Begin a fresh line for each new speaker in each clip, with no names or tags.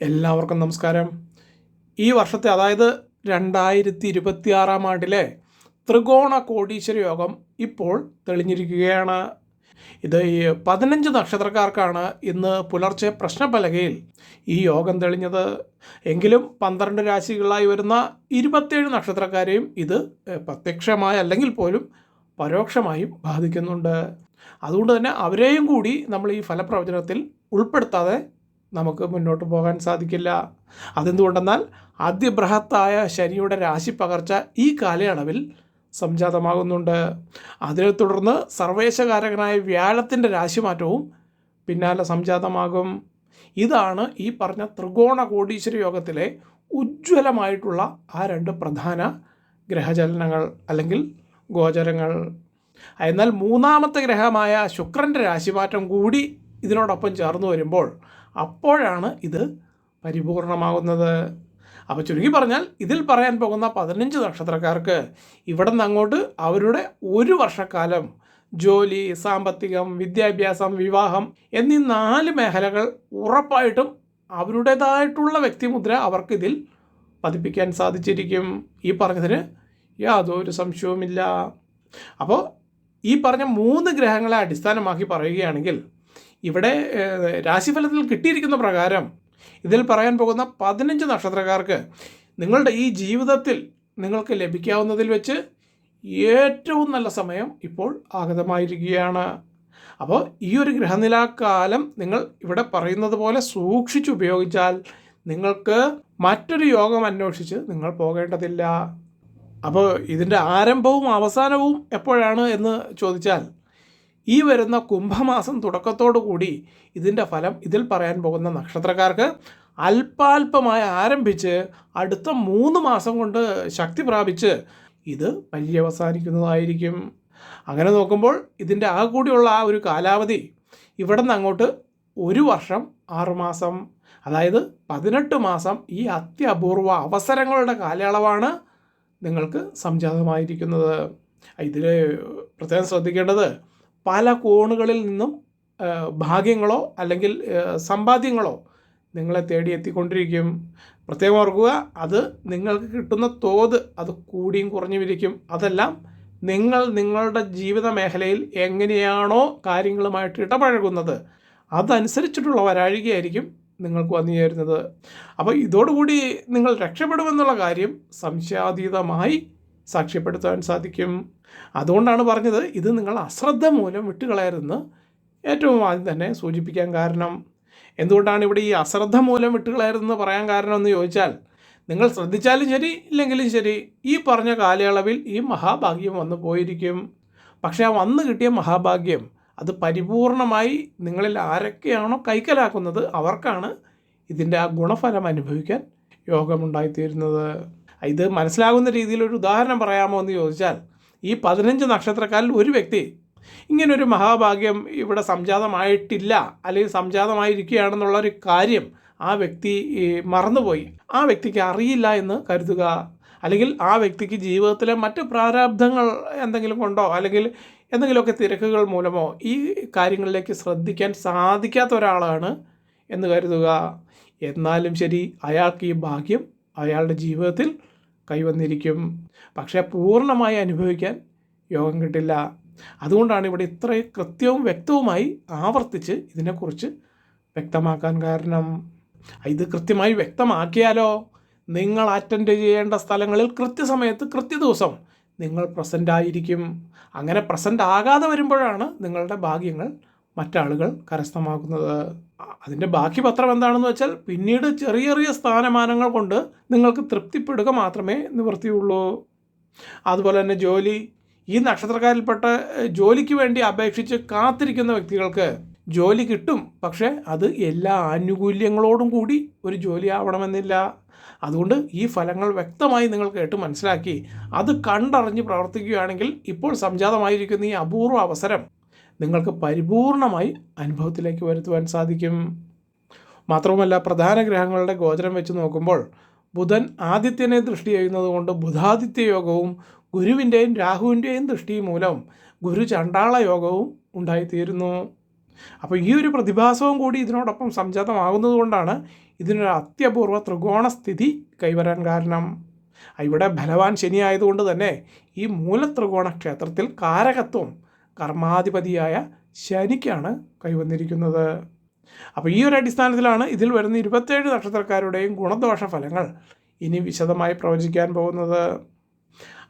എല്ലാവർക്കും നമസ്കാരം. ഈ വർഷത്തെ അതായത് രണ്ടായിരത്തി ഇരുപത്തി ആറാം ആണ്ടിലെ ത്രികോണ കോടീശ്വര യോഗം ഇപ്പോൾ തെളിഞ്ഞിരിക്കുകയാണ്. ഇത് ഈ പതിനഞ്ച് നക്ഷത്രക്കാർക്കാണ് ഇന്ന് പുലർച്ചെ പ്രശ്നപലകയിൽ ഈ യോഗം തെളിഞ്ഞത്. എങ്കിലും പന്ത്രണ്ട് രാശികളായി വരുന്ന ഇരുപത്തേഴ് നക്ഷത്രക്കാരെയും ഇത് പ്രത്യക്ഷമായ അല്ലെങ്കിൽ പോലും പരോക്ഷമായും ബാധിക്കുന്നുണ്ട്. അതുകൊണ്ട് തന്നെ അവരെയും കൂടി നമ്മൾ ഈ ഫലപ്രവചനത്തിൽ ഉൾപ്പെടുത്താതെ നമുക്ക് മുന്നോട്ട് പോകാൻ സാധിക്കില്ല. അതെന്തുകൊണ്ടെന്നാൽ അതിബൃഹത്തായ ശനിയുടെ രാശി പകർച്ച ഈ കാലയളവിൽ സംജാതമാകുന്നുണ്ട്. അതിനെ തുടർന്ന് സർവേശകാരകനായ വ്യാഴത്തിന്റെ രാശിമാറ്റവും പിന്നാലെ സംജാതമാകും. ഇതാണ് ഈ പറഞ്ഞ ത്രികോണ കോടീശ്വര യോഗത്തിലെ ഉജ്ജ്വലമായിട്ടുള്ള ആ രണ്ട് പ്രധാന ഗ്രഹചലനങ്ങൾ അല്ലെങ്കിൽ ഗോചരങ്ങൾ. എന്നാൽ മൂന്നാമത്തെ ഗ്രഹമായ ശുക്രന്റെ രാശിമാറ്റം കൂടി ഇതിനോടൊപ്പം ചേർന്ന് വരുമ്പോൾ അപ്പോഴാണ് ഇത് പരിപൂർണമാകുന്നത്. അപ്പോൾ ചുരുക്കി പറഞ്ഞാൽ ഇതിൽ പറയാൻ പോകുന്ന പതിനഞ്ച് നക്ഷത്രക്കാർക്ക് ഇവിടെ നിന്ന് അങ്ങോട്ട് അവരുടെ ഒരു വർഷക്കാലം ജോലി സാമ്പത്തികം വിദ്യാഭ്യാസം വിവാഹം എന്നീ നാല് മേഖലകൾ ഉറപ്പായിട്ടും അവരുടേതായിട്ടുള്ള വ്യക്തിമുദ്ര അവർക്കിതിൽ പതിപ്പിക്കാൻ സാധിച്ചിരിക്കും. ഈ പറഞ്ഞതിന് യാതൊരു സംശയവുമില്ല. അപ്പോൾ ഈ പറഞ്ഞ മൂന്ന് ഗ്രഹങ്ങളെ അടിസ്ഥാനമാക്കി പറയുകയാണെങ്കിൽ ഇവിടെ രാശിഫലത്തിൽ കിട്ടിയിരിക്കുന്ന പ്രകാരം ഇതിൽ പറയാൻ പോകുന്ന പതിനഞ്ച് നക്ഷത്രക്കാർക്ക് നിങ്ങളുടെ ഈ ജീവിതത്തിൽ നിങ്ങൾക്ക് ലഭിക്കാവുന്നതിൽ വെച്ച് ഏറ്റവും നല്ല സമയം ഇപ്പോൾ ആഗതമായിരിക്കുകയാണ്. അപ്പോൾ ഈ ഒരു ഗ്രഹനിലാക്കാലം നിങ്ങൾ ഇവിടെ പറയുന്നത് പോലെ സൂക്ഷിച്ച് ഉപയോഗിച്ചാൽ നിങ്ങൾക്ക് മറ്റൊരു യോഗം അന്വേഷിച്ച് നിങ്ങൾ പോകേണ്ടതില്ല. അപ്പോൾ ഇതിന്റെ ആരംഭവും അവസാനവും എപ്പോഴാണ് എന്ന് ചോദിച്ചാൽ ഈ വരുന്ന കുംഭമാസം തുടക്കത്തോടു കൂടി ഇതിന്റെ ഫലം ഇതിൽ പറയാൻ പോകുന്ന നക്ഷത്രക്കാർക്ക് അല്പാൽപമായി ആരംഭിച്ച് അടുത്ത മൂന്ന് മാസം കൊണ്ട് ശക്തി പ്രാപിച്ച് ഇത് പര്യവസാനിക്കുന്നതായിരിക്കും. അങ്ങനെ നോക്കുമ്പോൾ ഇതിന്റെ ആ കൂടിയുള്ള ആ ഒരു കാലാവധി ഇവിടെ നിന്ന് അങ്ങോട്ട് ഒരു വർഷം ആറുമാസം അതായത് പതിനെട്ട് മാസം ഈ അത്യപൂർവ അവസരങ്ങളുടെ കാലയളവാണ് നിങ്ങൾക്ക് സംജാതമായിരിക്കുന്നത്. ഇതിൽ പ്രത്യേകം ശ്രദ്ധിക്കേണ്ടത് പല കോണുകളിൽ നിന്നും ഭാഗ്യങ്ങളോ അല്ലെങ്കിൽ സമ്പാദ്യങ്ങളോ നിങ്ങളെ തേടി എത്തിക്കൊണ്ടിരിക്കും. പ്രത്യേകം ഓർക്കുക അത് നിങ്ങൾക്ക് കിട്ടുന്ന തോത് അത് കൂടിയും കുറഞ്ഞും ഇരിക്കും അതെല്ലാം നിങ്ങൾ നിങ്ങളുടെ ജീവിത മേഖലയിൽ എങ്ങനെയാണോ കാര്യങ്ങളുമായിട്ട് ഇടപഴകുന്നത് അതനുസരിച്ചിട്ടുള്ള വരാഴികയായിരിക്കും നിങ്ങൾക്ക് വന്നു ചേരുന്നത്. അപ്പോൾ ഇതോടുകൂടി നിങ്ങൾ രക്ഷപ്പെടുമെന്നുള്ള കാര്യം സംശയാതീതമായി സാക്ഷ്യപ്പെടുത്താൻ സാധിക്കും. അതുകൊണ്ടാണ് പറഞ്ഞത് ഇത് നിങ്ങൾ അശ്രദ്ധ മൂലം വിട്ടുകളയരുതെന്ന് ഏറ്റവും ആദ്യം തന്നെ സൂചിപ്പിക്കാൻ കാരണം. എന്തുകൊണ്ടാണ് ഇവിടെ ഈ അശ്രദ്ധ മൂലം വിട്ടുകളയരുതെന്ന് പറയാൻ കാരണം എന്ന് ചോദിച്ചാൽ നിങ്ങൾ ശ്രദ്ധിച്ചാലും ശരി ഇല്ലെങ്കിലും ശരി ഈ പറഞ്ഞ കാലയളവിൽ ഈ മഹാഭാഗ്യം വന്നു പോയിരിക്കും. പക്ഷേ ആ വന്നു കിട്ടിയ മഹാഭാഗ്യം അത് പരിപൂർണമായി നിങ്ങളിൽ ആരൊക്കെയാണോ കൈക്കലാക്കുന്നത് അവർക്കാണ് ഇതിന്റെ ആ ഗുണഫലം അനുഭവിക്കാൻ യോഗമുണ്ടായിത്തീരുന്നത് ഇത് മനസ്സിലാകുന്ന രീതിയിൽ ഒരു ഉദാഹരണം പറയാമോ എന്ന് ചോദിച്ചാൽ ഈ പതിനഞ്ച് നക്ഷത്രക്കാരിൽ ഒരു വ്യക്തി ഇങ്ങനൊരു മഹാഭാഗ്യം ഇവിടെ സംജാതമായിട്ടില്ല അല്ലെങ്കിൽ സംജാതമായിരിക്കുകയാണെന്നുള്ള ഒരു കാര്യം ആ വ്യക്തി മറന്നുപോയി. ആ വ്യക്തിക്ക് അറിയില്ല എന്ന് കരുതുക. അല്ലെങ്കിൽ ആ വ്യക്തിക്ക് ജീവിതത്തിലെ മറ്റ് പ്രാരാബ്ധങ്ങൾ എന്തെങ്കിലും കൊണ്ടോ അല്ലെങ്കിൽ എന്തെങ്കിലുമൊക്കെ തിരക്കുകൾ മൂലമോ ഈ കാര്യങ്ങളിലേക്ക് ശ്രദ്ധിക്കാൻ സാധിക്കാത്ത ഒരാളാണ് എന്ന് കരുതുക. എന്നാലും ശരി അയാൾക്ക് ഈ ഭാഗ്യം അയാളുടെ ജീവിതത്തിൽ കൈവന്നിരിക്കും. പക്ഷേ പൂർണമായി അനുഭവിക്കാൻ യോഗം കിട്ടില്ല. അതുകൊണ്ടാണ് ഇവിടെ ഇത്ര കൃത്യവും വ്യക്തവുമായി ആവർത്തിച്ച് ഇതിനെക്കുറിച്ച് വ്യക്തമാക്കാൻ കാരണം. ഇത് കൃത്യമായി വ്യക്തമാക്കിയാലോ? നിങ്ങൾ അറ്റൻഡ് ചെയ്യേണ്ട സ്ഥലങ്ങളിൽ കൃത്യസമയത്ത് കൃത്യദിവസം നിങ്ങൾ പ്രസന്റ് ആയിരിക്കും. അങ്ങനെ പ്രസന്റ് ആകാതെ വരുമ്പോഴാണ് നിങ്ങളുടെ ഭാഗ്യങ്ങൾ മറ്റാളുകൾ കരസ്ഥമാക്കുന്നത്. അതിന്റെ ബാക്കി പത്രം എന്താണെന്ന് വെച്ചാൽ പിന്നീട് ചെറിയ ചെറിയ സ്ഥാനമാനങ്ങൾ കൊണ്ട് നിങ്ങൾക്ക് തൃപ്തിപ്പെടുക മാത്രമേ നിവൃത്തിയുള്ളൂ. അതുപോലെ തന്നെ ജോലി ഈ നക്ഷത്രക്കാരിൽപ്പെട്ട ജോലിക്ക് വേണ്ടി അപേക്ഷിച്ച് കാത്തിരിക്കുന്ന വ്യക്തികൾക്ക് ജോലി കിട്ടും. പക്ഷേ അത് എല്ലാ ആനുകൂല്യങ്ങളോടും കൂടി ഒരു ജോലി ആവണമെന്നില്ല. അതുകൊണ്ട് ഈ ഫലങ്ങൾ വ്യക്തമായി നിങ്ങൾ കേട്ട് മനസ്സിലാക്കി. അത് കണ്ടറിഞ്ഞ് പ്രവർത്തിക്കുകയാണെങ്കിൽ ഇപ്പോൾ സംജാതമായിരിക്കുന്ന ഈ അപൂർവ അവസരം നിങ്ങൾക്ക് പരിപൂർണമായി അനുഭവത്തിലേക്ക് വരുത്തുവാൻ സാധിക്കും. മാത്രവുമല്ല പ്രധാന ഗ്രഹങ്ങളുടെ ഗോചരം വെച്ച് നോക്കുമ്പോൾ ബുധൻ ആദിത്യനെ ദൃഷ്ടി ചെയ്യുന്നത് കൊണ്ട് ബുധാദിത്യ യോഗവും ഗുരുവിന്റെയും രാഹുവിന്റെയും ദൃഷ്ടി മൂലം ഗുരു ചണ്ടാള യോഗവും ഉണ്ടായിത്തീരുന്നു. അപ്പോൾ ഈ ഒരു പ്രതിഭാസവും കൂടി ഇതിനോടൊപ്പം സംജാതമാകുന്നത് കൊണ്ടാണ് ഇതിനൊരു അത്യപൂർവ ത്രികോണ സ്ഥിതി കൈവരാൻ കാരണം. ഇവിടെ ബലവാൻ ശനിയായതുകൊണ്ട് തന്നെ ഈ മൂലത്രികോണ ക്ഷേത്രത്തിൽ കാരകത്വം കർമാധിപതിയായ ശനിക്കാണ് കൈവന്നിരിക്കുന്നത്. അപ്പോൾ ഈ ഒരു അടിസ്ഥാനത്തിലാണ് ഇതിൽ വരുന്ന ഇരുപത്തേഴ് നക്ഷത്രക്കാരുടെയും ഗുണദോഷ ഫലങ്ങൾ ഇനി വിശദമായി പ്രവചിക്കാൻ പോകുന്നത്.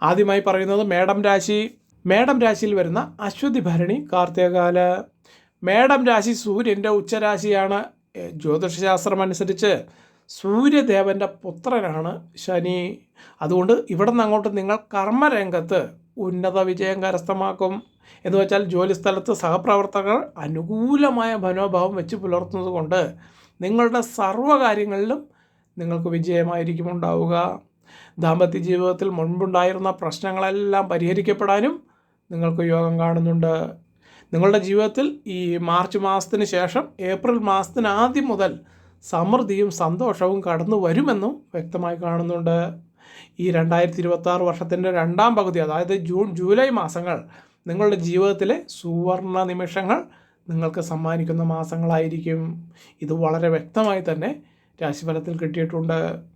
ആദ്യമായി പറയുന്നത് മേടം രാശി. മേടം രാശിയിൽ വരുന്ന അശ്വതി ഭരണി കാർത്തികകാല. മേടം രാശി സൂര്യന്റെ ഉച്ചരാശിയാണ്. ജ്യോതിഷശാസ്ത്രം അനുസരിച്ച് സൂര്യദേവന്റെ പുത്രനാണ് ശനി. അതുകൊണ്ട് ഇവിടെ നിന്ന് അങ്ങോട്ട് നിങ്ങൾ കർമ്മരംഗത്ത് ഉന്നത വിജയം കരസ്ഥമാക്കും. എന്ന് വെച്ചാൽ ജോലിസ്ഥലത്ത് സഹപ്രവർത്തകർ അനുകൂലമായ മനോഭാവം വെച്ച് പുലർത്തുന്നത് കൊണ്ട് നിങ്ങളുടെ സർവകാര്യങ്ങളിലും നിങ്ങൾക്ക് വിജയമായിരിക്കും ഉണ്ടാവുക. ദാമ്പത്യ ജീവിതത്തിൽ മുൻപുണ്ടായിരുന്ന പ്രശ്നങ്ങളെല്ലാം പരിഹരിക്കപ്പെടാനും നിങ്ങൾക്ക് യോഗം കാണുന്നുണ്ട്. നിങ്ങളുടെ ജീവിതത്തിൽ ഈ മാർച്ച് മാസത്തിന് ശേഷം ഏപ്രിൽ മാസത്തിന് ആദ്യം മുതൽ സമൃദ്ധിയും സന്തോഷവും കടന്നു വരുമെന്നും വ്യക്തമായി കാണുന്നുണ്ട്. ഈ രണ്ടായിരത്തി ഇരുപത്തി വർഷത്തിന്റെ രണ്ടാം പകുതി അതായത് ജൂൺ ജൂലൈ മാസങ്ങൾ നിങ്ങളുടെ ജീവിതത്തിലെ സുവർണ നിമിഷങ്ങൾ നിങ്ങൾക്ക് സമ്മാനിക്കുന്ന മാസങ്ങളായിരിക്കും. ഇത് വളരെ വ്യക്തമായി തന്നെ രാശിഫലത്തിൽ കിട്ടിയിട്ടുണ്ട്.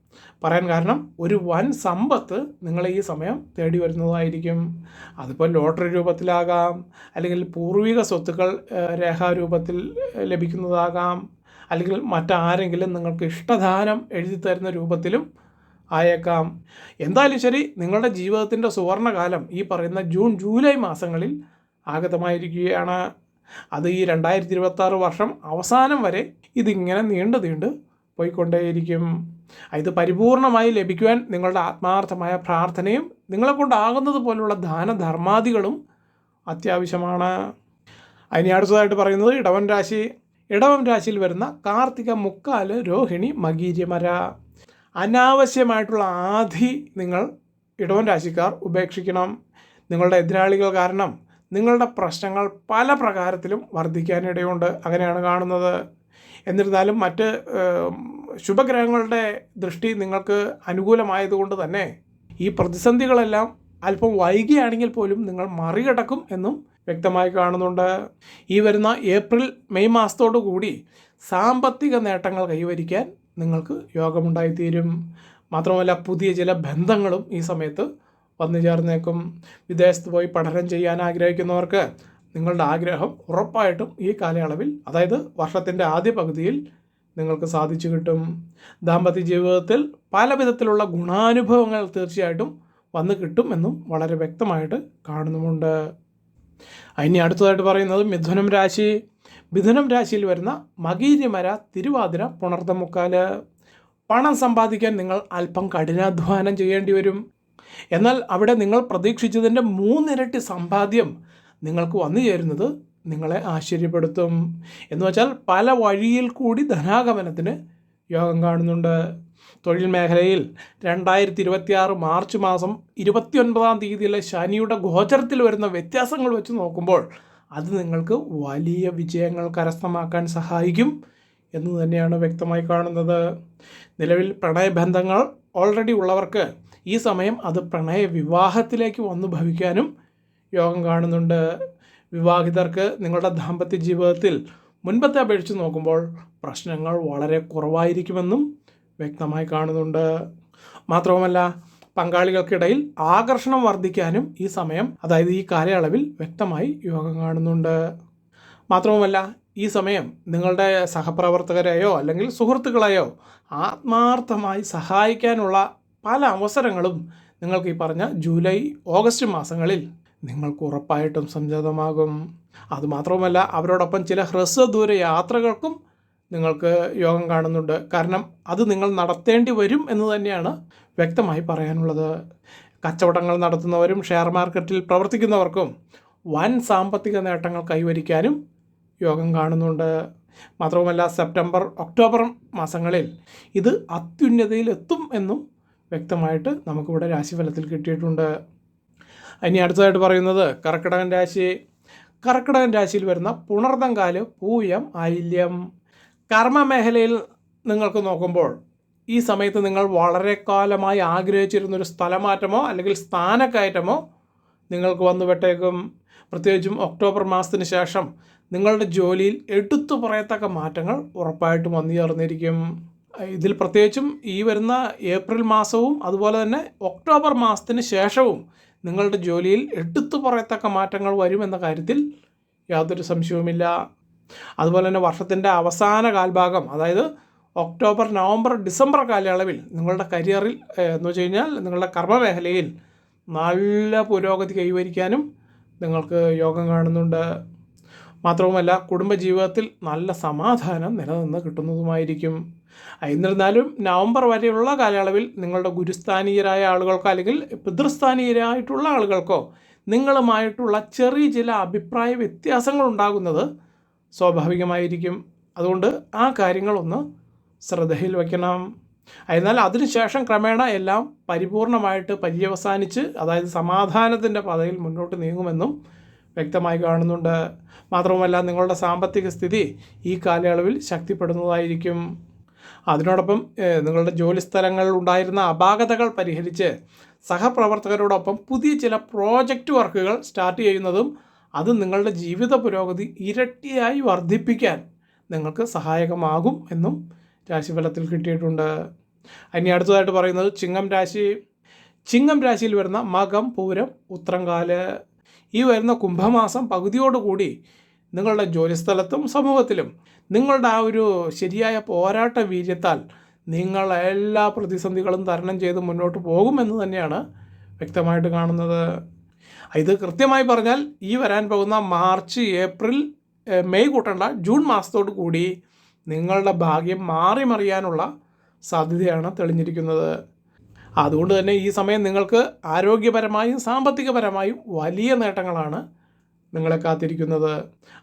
പറയാൻ കാരണം ഒരു വൻ സമ്പത്ത് നിങ്ങളെ ഈ സമയം തേടി വരുന്നതായിരിക്കും. അതിപ്പോൾ ലോട്ടറി രൂപത്തിലാകാം അല്ലെങ്കിൽ പൂർവിക സ്വത്തുക്കൾ രേഖാരൂപത്തിൽ ലഭിക്കുന്നതാകാം അല്ലെങ്കിൽ മറ്റാരെങ്കിലും നിങ്ങൾക്ക് ഇഷ്ടദാനം എഴുതി തരുന്ന രൂപത്തിലും ആയേക്കാം. എന്തായാലും ശരി നിങ്ങളുടെ ജീവിതത്തിന്റെ സുവർണകാലം ഈ പറയുന്ന ജൂൺ ജൂലൈ മാസങ്ങളിൽ ആഗതമായിരിക്കുകയാണ്. അത് ഈ രണ്ടായിരത്തി ഇരുപത്തി വർഷം അവസാനം വരെ ഇതിങ്ങനെ നീണ്ടു നീണ്ട് പോയിക്കൊണ്ടേയിരിക്കും. ഇത് പരിപൂർണമായി ലഭിക്കുവാൻ നിങ്ങളുടെ ആത്മാർത്ഥമായ പ്രാർത്ഥനയും നിങ്ങളെ കൊണ്ടാകുന്നത് പോലുള്ള ദാനധർമാദികളും അത്യാവശ്യമാണ്. അതിന് അടുത്തതായിട്ട് പറയുന്നത് ഇടവൻ രാശി. ഇടവം രാശിയിൽ വരുന്ന കാർത്തിക മുക്കാൽ രോഹിണി മകീര്യമര. അനാവശ്യമായിട്ടുള്ള ആധി നിങ്ങൾ ഇടവൻ രാശിക്കാർ ഉപേക്ഷിക്കണം. നിങ്ങളുടെ എതിരാളികൾ കാരണം നിങ്ങളുടെ പ്രശ്നങ്ങൾ പല പ്രകാരത്തിലും വർദ്ധിക്കാനിടയുണ്ട്. അങ്ങനെയാണ് കാണുന്നത്. എന്നിരുന്നാലും മറ്റ് ശുഭഗ്രഹങ്ങളുടെ ദൃഷ്ടി നിങ്ങൾക്ക് അനുകൂലമായതുകൊണ്ട് തന്നെ ഈ പ്രതിസന്ധികളെല്ലാം അല്പം വൈകിയാണെങ്കിൽ പോലും നിങ്ങൾ മറികടക്കും എന്നും വ്യക്തമായി കാണുന്നുണ്ട്. ഈ വരുന്ന ഏപ്രിൽ മെയ് മാസത്തോടു കൂടി സാമ്പത്തിക നേട്ടങ്ങൾ കൈവരിക്കാൻ നിങ്ങൾക്ക് യോഗമുണ്ടായിത്തീരും. മാത്രമല്ല പുതിയ ചില ബന്ധങ്ങളും ഈ സമയത്ത് വന്നു ചേർന്നേക്കും വിദേശത്ത് പോയി പഠനം ചെയ്യാൻ ആഗ്രഹിക്കുന്നവർക്ക് നിങ്ങളുടെ ആഗ്രഹം ഉറപ്പായിട്ടും ഈ കാലയളവിൽ അതായത് വർഷത്തിന്റെ ആദ്യ പകുതിയിൽ നിങ്ങൾക്ക് സാധിച്ചു കിട്ടും. ദാമ്പത്യ ജീവിതത്തിൽ പല വിധത്തിലുള്ള ഗുണാനുഭവങ്ങൾ തീർച്ചയായിട്ടും വന്ന് കിട്ടുമെന്നും വളരെ വ്യക്തമായിട്ട് കാണുന്നുമുണ്ട്. ഇനി അടുത്തതായിട്ട് പറയുന്നത് മിഥുനം രാശി. മിഥുനം രാശിയിൽ വരുന്ന മകീര്യമര തിരുവാതിര പുണർത്തമുക്കാൽ പണം സമ്പാദിക്കാൻ നിങ്ങൾ അല്പം കഠിനാധ്വാനം ചെയ്യേണ്ടി വരും. എന്നാൽ അവിടെ നിങ്ങൾ പ്രതീക്ഷിച്ചതിന്റെ മൂന്നിരട്ടി സമ്പാദ്യം നിങ്ങൾക്ക് വന്നു ചേരുന്നത് നിങ്ങളെ ആശ്ചര്യപ്പെടുത്തും. എന്ന് വെച്ചാൽ പല വഴിയിൽ കൂടി ധനാഗമനത്തിന് യോഗം കാണുന്നുണ്ട്. തൊഴിൽ മേഖലയിൽ രണ്ടായിരത്തി ഇരുപത്തിയാറ് മാർച്ച് മാസം ഇരുപത്തിയൊൻപതാം തീയതിയിലെ ശനിയുടെ ഗോചരത്തിൽ വരുന്ന വ്യത്യാസങ്ങൾ വെച്ച് നോക്കുമ്പോൾ അത് നിങ്ങൾക്ക് വലിയ വിജയങ്ങൾ കരസ്ഥമാക്കാൻ സഹായിക്കും എന്ന് തന്നെയാണ് വ്യക്തമായി കാണുന്നത്. നിലവിൽ പ്രണയബന്ധങ്ങൾ ഓൾറെഡി ഉള്ളവർക്ക് ഈ സമയം അത് പ്രണയ വിവാഹത്തിലേക്ക് വന്നു ഭവിക്കാനും യോഗം കാണുന്നുണ്ട്. വിവാഹിതർക്ക് നിങ്ങളുടെ ദാമ്പത്യ ജീവിതത്തിൽ മുൻപത്തെ അപേക്ഷിച്ച് നോക്കുമ്പോൾ പ്രശ്നങ്ങൾ വളരെ കുറവായിരിക്കുമെന്നും വ്യക്തമായി കാണുന്നുണ്ട്. മാത്രവുമല്ല പങ്കാളികൾക്കിടയിൽ ആകർഷണം വർദ്ധിക്കാനും ഈ സമയം അതായത് ഈ കാലയളവിൽ വ്യക്തമായി യോഗം കാണുന്നുണ്ട്. മാത്രവുമല്ല ഈ സമയം നിങ്ങളുടെ സഹപ്രവർത്തകരെയോ അല്ലെങ്കിൽ സുഹൃത്തുക്കളെയോ ആത്മാർത്ഥമായി സഹായിക്കാനുള്ള പല അവസരങ്ങളും നിങ്ങൾക്ക് ഈ പറഞ്ഞ ജൂലൈ ഓഗസ്റ്റ് മാസങ്ങളിൽ നിങ്ങൾക്ക് ഉറപ്പായിട്ടും സംജാതമാകും. അതുമാത്രവുമല്ല അവരോടൊപ്പം ചില ഹ്രസ്വദൂര യാത്രകൾക്കും നിങ്ങൾക്ക് യോഗം കാണുന്നുണ്ട്. കാരണം അത് നിങ്ങൾ നടത്തേണ്ടി വരും എന്ന് തന്നെയാണ് വ്യക്തമായി പറയാനുള്ളത്. കച്ചവടങ്ങൾ നടത്തുന്നവരും ഷെയർ മാർക്കറ്റിൽ പ്രവർത്തിക്കുന്നവർക്കും വൻ സാമ്പത്തിക നേട്ടങ്ങൾ കൈവരിക്കാനും യോഗം കാണുന്നുണ്ട്. മാത്രവുമല്ല സെപ്റ്റംബർ ഒക്ടോബർ മാസങ്ങളിൽ ഇത് അത്യുന്നതയിലെത്തും എന്നും വ്യക്തമായിട്ട് നമുക്കിവിടെ രാശിഫലത്തിൽ കിട്ടിയിട്ടുണ്ട്. ഇനി അടുത്തതായിട്ട് പറയുന്നത് കർക്കിടകൻ രാശി. കർക്കിടകൻ രാശിയിൽ വരുന്ന പുണർതങ്കാൽ പൂയം ആയില്യം. കർമ്മമേഖലയിൽ നിങ്ങൾക്ക് നോക്കുമ്പോൾ ഈ സമയത്ത് നിങ്ങൾ വളരെ കാലമായി ആഗ്രഹിച്ചിരുന്നൊരു സ്ഥലമാറ്റമോ അല്ലെങ്കിൽ സ്ഥാനക്കയറ്റമോ നിങ്ങൾക്ക് വന്നു പെട്ടേക്കും പ്രത്യേകിച്ചും ഒക്ടോബർ മാസത്തിന് ശേഷം നിങ്ങളുടെ ജോലിയിൽ എടുത്തു പറയത്തക്ക മാറ്റങ്ങൾ ഉറപ്പായിട്ടും വന്നു ചേർന്നിരിക്കും. ഇതിൽ പ്രത്യേകിച്ചും ഈ വരുന്ന ഏപ്രിൽ മാസവും അതുപോലെ തന്നെ ഒക്ടോബർ മാസത്തിന് ശേഷവും നിങ്ങളുടെ ജോലിയിൽ എടുത്തു പറയത്തക്ക മാറ്റങ്ങൾ വരുമെന്ന കാര്യത്തിൽ യാതൊരു സംശയവുമില്ല. അതുപോലെ തന്നെ വർഷത്തിന്റെ അവസാന കാൽഭാഗം അതായത് ഒക്ടോബർ നവംബർ ഡിസംബർ കാലയളവിൽ നിങ്ങളുടെ കരിയറിൽ എന്ന് വെച്ച് കഴിഞ്ഞാൽ നിങ്ങളുടെ കർമ്മമേഖലയിൽ നല്ല പുരോഗതി കൈവരിക്കാനും നിങ്ങൾക്ക് യോഗം കാണുന്നുണ്ട്. മാത്രവുമല്ല കുടുംബജീവിതത്തിൽ നല്ല സമാധാനം നിലനിന്ന് കിട്ടുന്നതുമായിരിക്കും. എന്നിരുന്നാലും നവംബർ വരെയുള്ള കാലയളവിൽ നിങ്ങളുടെ ഗുരുസ്ഥാനീയരായ ആളുകൾക്കോ അല്ലെങ്കിൽ പിതൃസ്ഥാനീയരായിട്ടുള്ള ആളുകൾക്കോ നിങ്ങളുമായിട്ടുള്ള ചെറിയ ചില അഭിപ്രായ വ്യത്യാസങ്ങൾ ഉണ്ടാകുന്നത് സ്വാഭാവികമായിരിക്കും. അതുകൊണ്ട് ആ കാര്യങ്ങളൊന്ന് ശ്രദ്ധയിൽ വയ്ക്കണം. എന്നാൽ അതിനുശേഷം ക്രമേണ എല്ലാം പരിപൂർണമായിട്ട് പര്യവസാനിച്ച് അതായത് സമാധാനത്തിന്റെ പാതയിൽ മുന്നോട്ട് നീങ്ങുമെന്നും വ്യക്തമായി കാണുന്നുണ്ട്. മാത്രവുമല്ല നിങ്ങളുടെ സാമ്പത്തിക സ്ഥിതി ഈ കാലയളവിൽ ശക്തിപ്പെടുന്നതായിരിക്കും. അതിനോടൊപ്പം നിങ്ങളുടെ ജോലി സ്ഥലങ്ങളിൽ ഉണ്ടായിരുന്ന അപാകതകൾ പരിഹരിച്ച് സഹപ്രവർത്തകരോടൊപ്പം പുതിയ ചില പ്രോജക്റ്റ് വർക്കുകൾ സ്റ്റാർട്ട് ചെയ്യുന്നതും അത് നിങ്ങളുടെ ജീവിത പുരോഗതി ഇരട്ടിയായി വർദ്ധിപ്പിക്കാൻ നിങ്ങൾക്ക് സഹായകമാകും എന്നും രാശിഫലത്തിൽ കിട്ടിയിട്ടുണ്ട്. ഇനി അടുത്തതായിട്ട് പറയുന്നത് ചിങ്ങം രാശി. ചിങ്ങം രാശിയിൽ വരുന്ന മകം പൂരം ഉത്രങ്കാൽ. ഈ വരുന്ന കുംഭമാസം പകുതിയോടുകൂടി നിങ്ങളുടെ ജോലിസ്ഥലത്തും സമൂഹത്തിലും നിങ്ങളുടെ ആ ഒരു ശരിയായ പോരാട്ട വീര്യത്താൽ നിങ്ങൾ എല്ലാ പ്രതിസന്ധികളും തരണം ചെയ്ത് മുന്നോട്ട് പോകുമെന്ന് തന്നെയാണ് വ്യക്തമായിട്ട് കാണുന്നത്. ഇത് കൃത്യമായി പറഞ്ഞാൽ ഈ വരാൻ പോകുന്ന മാർച്ച് ഏപ്രിൽ മെയ് കൂട്ടണ്ട ജൂൺ മാസത്തോടു കൂടി നിങ്ങളുടെ ഭാഗ്യം മാറി മറിയാനുള്ള സാധ്യതയാണ് തെളിഞ്ഞിരിക്കുന്നത്. അതുകൊണ്ട് തന്നെ ഈ സമയം നിങ്ങൾക്ക് ആരോഗ്യപരമായും സാമ്പത്തികപരമായും വലിയ നേട്ടങ്ങളാണ് നിങ്ങളെ കാത്തിരിക്കുന്നത്.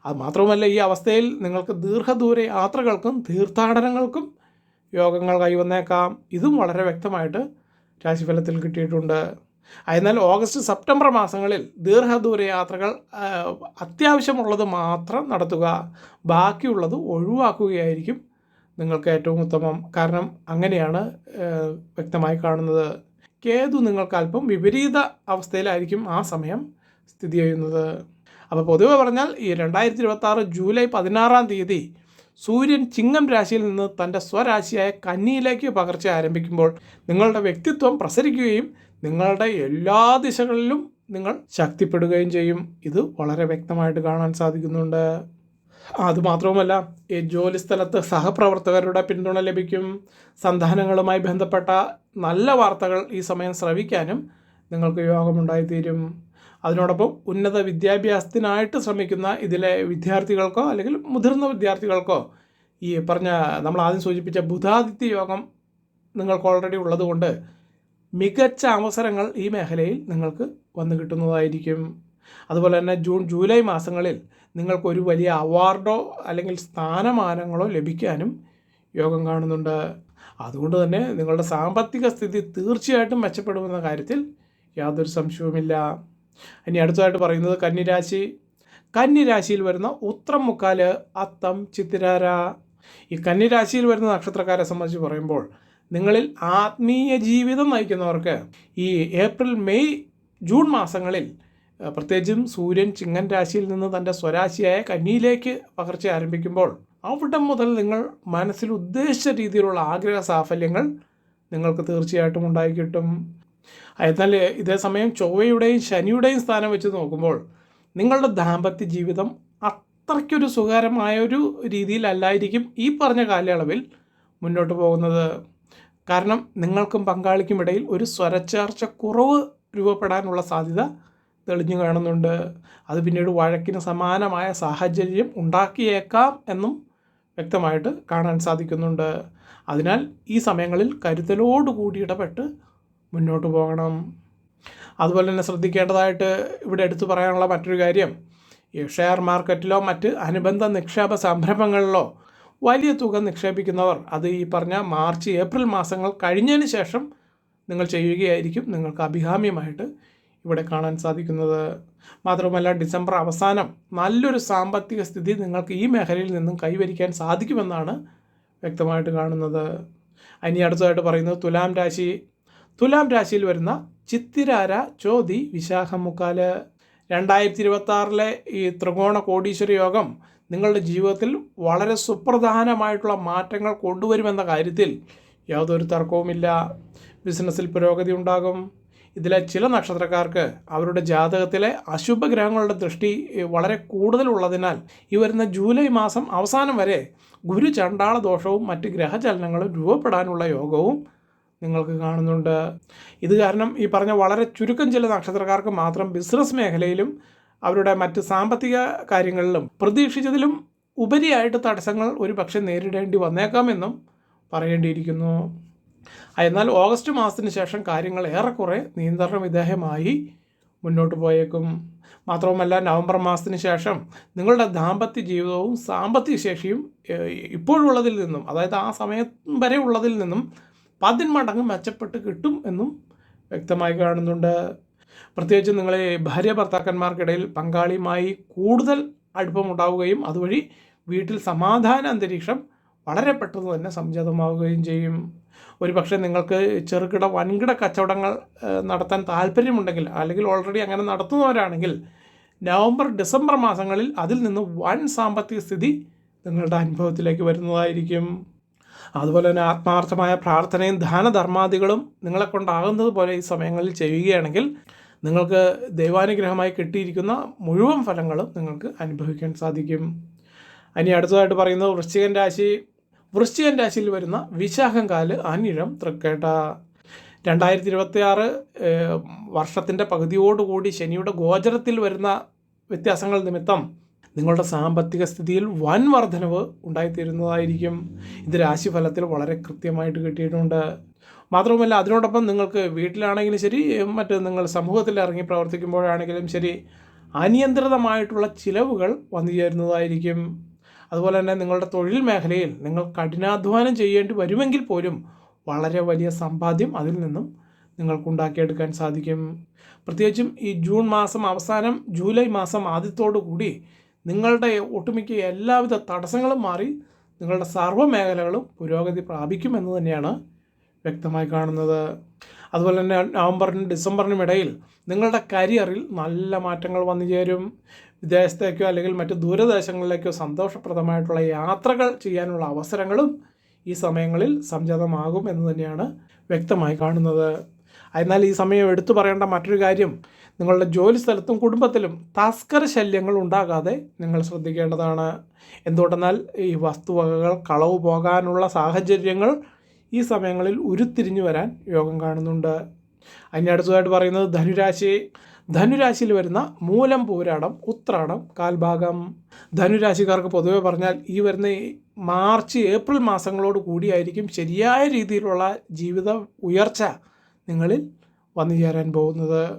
അത് മാത്രവുമല്ല ഈ അവസ്ഥയിൽ നിങ്ങൾക്ക് ദീർഘദൂര യാത്രകൾക്കും തീർത്ഥാടനങ്ങൾക്കും യോഗങ്ങൾ കൈവന്നേക്കാം. ഇതും വളരെ വ്യക്തമായിട്ട് രാശിഫലത്തിൽ കിട്ടിയിട്ടുണ്ട്. എന്നാൽ ഓഗസ്റ്റ് സെപ്റ്റംബർ മാസങ്ങളിൽ ദീർഘദൂര യാത്രകൾ അത്യാവശ്യമുള്ളത് മാത്രം നടത്തുക ബാക്കിയുള്ളത് ഒഴിവാക്കുകയായിരിക്കും നിങ്ങൾക്ക് ഏറ്റവും ഉത്തമം. കാരണം അങ്ങനെയാണ് വ്യക്തമായി കാണുന്നത്. കേതു നിങ്ങൾക്ക് അല്പം വിപരീത അവസ്ഥയിലായിരിക്കും ആ സമയം സ്ഥിതി ചെയ്യുന്നത്. അപ്പോൾ പൊതുവെ പറഞ്ഞാൽ ഈ രണ്ടായിരത്തി ഇരുപത്തി ജൂലൈ പതിനാറാം തീയതി സൂര്യൻ ചിങ്ങം രാശിയിൽ നിന്ന് തന്റെ സ്വരാശിയായ കന്നിയിലേക്ക് പകർച്ച ആരംഭിക്കുമ്പോൾ നിങ്ങളുടെ വ്യക്തിത്വം പ്രസരിക്കുകയും നിങ്ങളുടെ എല്ലാ ദിശകളിലും നിങ്ങൾ ശക്തിപ്പെടുകയും ചെയ്യും. ഇത് വളരെ വ്യക്തമായിട്ട് കാണാൻ സാധിക്കുന്നുണ്ട്. അതുമാത്രവുമല്ല ഈ ജോലി സ്ഥലത്ത് സഹപ്രവർത്തകരുടെ പിന്തുണ ലഭിക്കും. സന്താനങ്ങളുമായി ബന്ധപ്പെട്ട നല്ല വാർത്തകൾ ഈ സമയം ശ്രവിക്കാനും നിങ്ങൾക്ക് യോഗമുണ്ടായിത്തീരും. അതിനോടൊപ്പം ഉന്നത വിദ്യാഭ്യാസത്തിനായിട്ട് ശ്രമിക്കുന്ന ഇതിലെ വിദ്യാർത്ഥികൾക്കോ അല്ലെങ്കിൽ മുതിർന്ന വിദ്യാർത്ഥികൾക്കോ ഈ പറഞ്ഞ നമ്മൾ ആദ്യം സൂചിപ്പിച്ച ബുധാദിത്യ യോഗം നിങ്ങൾക്ക് ഓൾറെഡി ഉള്ളതുകൊണ്ട് മികച്ച അവസരങ്ങൾ ഈ മേഖലയിൽ നിങ്ങൾക്ക് വന്നു കിട്ടുന്നതായിരിക്കും. അതുപോലെ തന്നെ ജൂൺ ജൂലൈ മാസങ്ങളിൽ നിങ്ങൾക്കൊരു വലിയ അവാർഡോ അല്ലെങ്കിൽ സ്ഥാനമാനങ്ങളോ ലഭിക്കാനും യോഗം കാണുന്നുണ്ട്. അതുകൊണ്ട് തന്നെ നിങ്ങളുടെ സാമ്പത്തിക സ്ഥിതി തീർച്ചയായിട്ടും മെച്ചപ്പെടുമെന്ന കാര്യത്തിൽ യാതൊരു സംശയവുമില്ല. ഇനി അടുത്തതായിട്ട് പറയുന്നത് കന്നിരാശി. കന്നിരാശിയിൽ വരുന്ന ഉത്രം മുക്കാൽ അത്തം ചിത്തിരാര ഈ കന്നിരാശിയിൽ വരുന്ന നക്ഷത്രക്കാരെ സംബന്ധിച്ച് പറയുമ്പോൾ നിങ്ങളിൽ ആത്മീയ ജീവിതം നയിക്കുന്നവർക്ക് ഈ ഏപ്രിൽ മെയ് ജൂൺ മാസങ്ങളിൽ പ്രത്യേകിച്ചും സൂര്യൻ ചിങ്ങൻ രാശിയിൽ നിന്ന് തന്റെ സ്വരാശിയായ കന്നിയിലേക്ക് പകർച്ച ആരംഭിക്കുമ്പോൾ അവിടെ മുതൽ നിങ്ങൾ മനസ്സിൽ ഉദ്ദേശിച്ച രീതിയിലുള്ള ആഗ്രഹ സാഫല്യങ്ങൾ നിങ്ങൾക്ക് തീർച്ചയായിട്ടും ഉണ്ടായി കിട്ടും എന്നാൽ ഇതേ സമയം ചൊവ്വയുടെയും ശനിയുടെയും സ്ഥാനം വെച്ച് നോക്കുമ്പോൾ നിങ്ങളുടെ ദാമ്പത്യ ജീവിതം അത്രയ്ക്കൊരു സുഖകരമായ ഒരു രീതിയിലല്ലായിരിക്കും ഈ പറഞ്ഞ കാലയളവിൽ മുന്നോട്ട് പോകുന്നത്. കാരണം നിങ്ങൾക്കും പങ്കാളിക്കും ഇടയിൽ ഒരു സ്വരച്ചേർച്ച കുറവ് രൂപപ്പെടാനുള്ള സാധ്യത തെളിഞ്ഞു കാണുന്നുണ്ട്. അത് പിന്നീട് വഴക്കിന് സമാനമായ സാഹചര്യം ഉണ്ടാക്കിയേക്കാം എന്നും വ്യക്തമായിട്ട് കാണാൻ സാധിക്കുന്നുണ്ട്. അതിനാൽ ഈ സമയങ്ങളിൽ കരുതലോടുകൂടി ഇടപെട്ട് മുന്നോട്ട് പോകണം. അതുപോലെ തന്നെ ശ്രദ്ധിക്കേണ്ടതായിട്ട് ഇവിടെ എടുത്തു പറയാനുള്ള മറ്റൊരു കാര്യം ഷെയർ മാർക്കറ്റിലോ മറ്റ് അനുബന്ധ നിക്ഷേപ സംരംഭങ്ങളിലോ വലിയ തുക നിക്ഷേപിക്കുന്നവർ അത് ഈ പറഞ്ഞ മാർച്ച് ഏപ്രിൽ മാസങ്ങൾ കഴിഞ്ഞതിന് ശേഷം നിങ്ങൾ ചെയ്യുകയായിരിക്കും. നിങ്ങൾക്ക് അഭികാമ്യമായിട്ട് ഇവിടെ കാണാൻ സാധിക്കുന്നത്. മാത്രമല്ല ഡിസംബർ അവസാനം നല്ലൊരു സാമ്പത്തിക സ്ഥിതി നിങ്ങൾക്ക് ഈ മേഖലയിൽ നിന്നും കൈവരിക്കാൻ സാധിക്കുമെന്നാണ് വ്യക്തമായിട്ട് കാണുന്നത്. ഇനി അടുത്തതായിട്ട് പറയുന്നത് തുലാം രാശി. തുലാം രാശിയിൽ വരുന്ന ചിത്തിരാര ചോതി വിശാഖമുക്കാൽ. രണ്ടായിരത്തി ഇരുപത്തി ആറിലെ ഈ ത്രികോണ കോടീശ്വര യോഗം നിങ്ങളുടെ ജീവിതത്തിൽ വളരെ സുപ്രധാനമായിട്ടുള്ള മാറ്റങ്ങൾ കൊണ്ടുവരുമെന്ന കാര്യത്തിൽ യാതൊരു തർക്കവുമില്ല. ബിസിനസ്സിൽ പുരോഗതി ഉണ്ടാകും. ഇതിലെ ചില നക്ഷത്രക്കാർക്ക് അവരുടെ ജാതകത്തിലെ അശുഭഗ്രഹങ്ങളുടെ ദൃഷ്ടി വളരെ കൂടുതലുള്ളതിനാൽ ഈ വരുന്ന ജൂലൈ മാസം അവസാനം വരെ ഗുരു ചണ്ടാള ദോഷവും മറ്റ് ഗ്രഹചലനങ്ങളും രൂപപ്പെടാനുള്ള യോഗവും നിങ്ങൾക്ക് കാണുന്നുണ്ട്. ഇത് കാരണം ഈ പറഞ്ഞ വളരെ ചുരുക്കം ചില നക്ഷത്രക്കാർക്ക് മാത്രം ബിസിനസ് മേഖലയിലും അവരുടെ മറ്റ് സാമ്പത്തിക കാര്യങ്ങളിലും പ്രതീക്ഷിച്ചതിലും ഉപരിയായിട്ട് തടസ്സങ്ങൾ ഒരു പക്ഷേ നേരിടേണ്ടി വന്നേക്കാമെന്നും പറയേണ്ടിയിരിക്കുന്നു. എന്നാൽ ഓഗസ്റ്റ് മാസത്തിന് ശേഷം കാര്യങ്ങൾ ഏറെക്കുറെ നിയന്ത്രണ വിധേയമായി മുന്നോട്ട് പോയേക്കും. മാത്രവുമല്ല നവംബർ മാസത്തിന് ശേഷം നിങ്ങളുടെ ദാമ്പത്യ ജീവിതവും സാമ്പത്തിക ശേഷിയും ഇപ്പോഴുള്ളതിൽ നിന്നും അതായത് ആ സമയം വരെ ഉള്ളതിൽ നിന്നും പതിന്മടങ്ങ് മെച്ചപ്പെട്ട് കിട്ടും എന്നും വ്യക്തമായി കാണുന്നുണ്ട്. പ്രത്യേകിച്ച് നിങ്ങളെ ഭാര്യ ഭർത്താക്കന്മാർക്കിടയിൽ പങ്കാളിയുമായി കൂടുതൽ അടുപ്പമുണ്ടാവുകയും അതുവഴി വീട്ടിൽ സമാധാന അന്തരീക്ഷം വളരെ പെട്ടെന്ന് തന്നെ സംജാതമാവുകയും ചെയ്യും. ഒരു പക്ഷേ നിങ്ങൾക്ക് ചെറുകിട വൻകിട കച്ചവടങ്ങൾ നടത്താൻ താല്പര്യമുണ്ടെങ്കിൽ അല്ലെങ്കിൽ ഓൾറെഡി അങ്ങനെ നടത്തുന്നവരാണെങ്കിൽ നവംബർ ഡിസംബർ മാസങ്ങളിൽ അതിൽ നിന്ന് വൻ സാമ്പത്തിക സ്ഥിതി നിങ്ങളുടെ അനുഭവത്തിലേക്ക് വരുന്നതായിരിക്കും. അതുപോലെ തന്നെ ആത്മാർത്ഥമായ പ്രാർത്ഥനയും ദാനധർമാദികളും നിങ്ങളെ കൊണ്ടാകുന്നത് പോലെ ഈ സമയങ്ങളിൽ ചെയ്യുകയാണെങ്കിൽ നിങ്ങൾക്ക് ദൈവാനുഗ്രഹമായി കിട്ടിയിരിക്കുന്ന മുഴുവൻ ഫലങ്ങളും നിങ്ങൾക്ക് അനുഭവിക്കാൻ സാധിക്കും. ഇനി അടുത്തതായിട്ട് പറയുന്നത് വൃശ്ചികൻ രാശി. വൃശ്ചികൻ രാശിയിൽ വരുന്ന വിശാഖം കാൽ അനിഴം തൃക്കേട്ട. രണ്ടായിരത്തി ഇരുപത്തി ആറ് വർഷത്തിന്റെ പകുതിയോടുകൂടി ശനിയുടെ ഗോചരത്തിൽ വരുന്ന വ്യത്യാസങ്ങൾ നിമിത്തം നിങ്ങളുടെ സാമ്പത്തിക സ്ഥിതിയിൽ വൻ വർധനവ് ഉണ്ടായിത്തീരുന്നതായിരിക്കും. ഇത് രാശിഫലത്തിൽ വളരെ കൃത്യമായിട്ട് കിട്ടിയിട്ടുണ്ട്. മാത്രവുമല്ല അതിനോടൊപ്പം നിങ്ങൾക്ക് വീട്ടിലാണെങ്കിലും ശരി മറ്റ് നിങ്ങൾ സമൂഹത്തിൽ ഇറങ്ങി പ്രവർത്തിക്കുമ്പോഴാണെങ്കിലും ശരി അനിയന്ത്രിതമായിട്ടുള്ള ചിലവുകൾ വന്നു ചേരുന്നതായിരിക്കും. അതുപോലെ തന്നെ നിങ്ങളുടെ തൊഴിൽ മേഖലയിൽ നിങ്ങൾ കഠിനാധ്വാനം ചെയ്യേണ്ടി വരുമെങ്കിൽ പോലും വളരെ വലിയ സമ്പാദ്യം അതിൽ നിന്നും നിങ്ങൾക്കുണ്ടാക്കിയെടുക്കാൻ സാധിക്കും. പ്രത്യേകിച്ചും ഈ ജൂൺ മാസം അവസാനം ജൂലൈ മാസം ആദ്യത്തോടു കൂടി നിങ്ങളുടെ ഒട്ടുമിക്ക എല്ലാവിധ തടസ്സങ്ങളും മാറി നിങ്ങളുടെ സർവ മേഖലകളും പുരോഗതി പ്രാപിക്കുമെന്ന് തന്നെയാണ് വ്യക്തമായി കാണുന്നത്. അതുപോലെ തന്നെ നവംബറിനും ഡിസംബറിനും ഇടയിൽ നിങ്ങളുടെ കരിയറിൽ നല്ല മാറ്റങ്ങൾ വന്നു ചേരും. വിദേശത്തേക്കോ അല്ലെങ്കിൽ മറ്റ് ദൂരദേശങ്ങളിലേക്കോ സന്തോഷപ്രദമായിട്ടുള്ള യാത്രകൾ ചെയ്യാനുള്ള അവസരങ്ങളും ഈ സമയങ്ങളിൽ സംജാതമാകും എന്ന് തന്നെയാണ് വ്യക്തമായി കാണുന്നത്. എന്നാൽ ഈ സമയം എടുത്തു പറയേണ്ട മറ്റൊരു കാര്യം നിങ്ങളുടെ ജോലി സ്ഥലത്തും കുടുംബത്തിലും തസ്കര ശല്യങ്ങൾ ഉണ്ടാകാതെ നിങ്ങൾ ശ്രദ്ധിക്കേണ്ടതാണ്. എന്തുകൊണ്ടെന്നാൽ ഈ വസ്തുവകകൾ കളവ് പോകാനുള്ള സാഹചര്യങ്ങൾ ഈ സമയങ്ങളിൽ ഉരുത്തിരിഞ്ഞു വരാൻ യോഗം കാണുന്നുണ്ട്. അതിന്റെ അടുത്തതായിട്ട് പറയുന്നത് ധനുരാശി. ധനുരാശിയിൽ വരുന്ന മൂലം പൂരാടം ഉത്രാടം കാൽഭാഗം. ധനുരാശിക്കാർക്ക് പൊതുവെ പറഞ്ഞാൽ ഈ വരുന്ന മാർച്ച് ഏപ്രിൽ മാസങ്ങളോട് കൂടിയായിരിക്കും ശരിയായ രീതിയിലുള്ള ജീവിത ഉയർച്ച നിങ്ങളിൽ വന്നു ചേരാൻ പോകുന്നത്.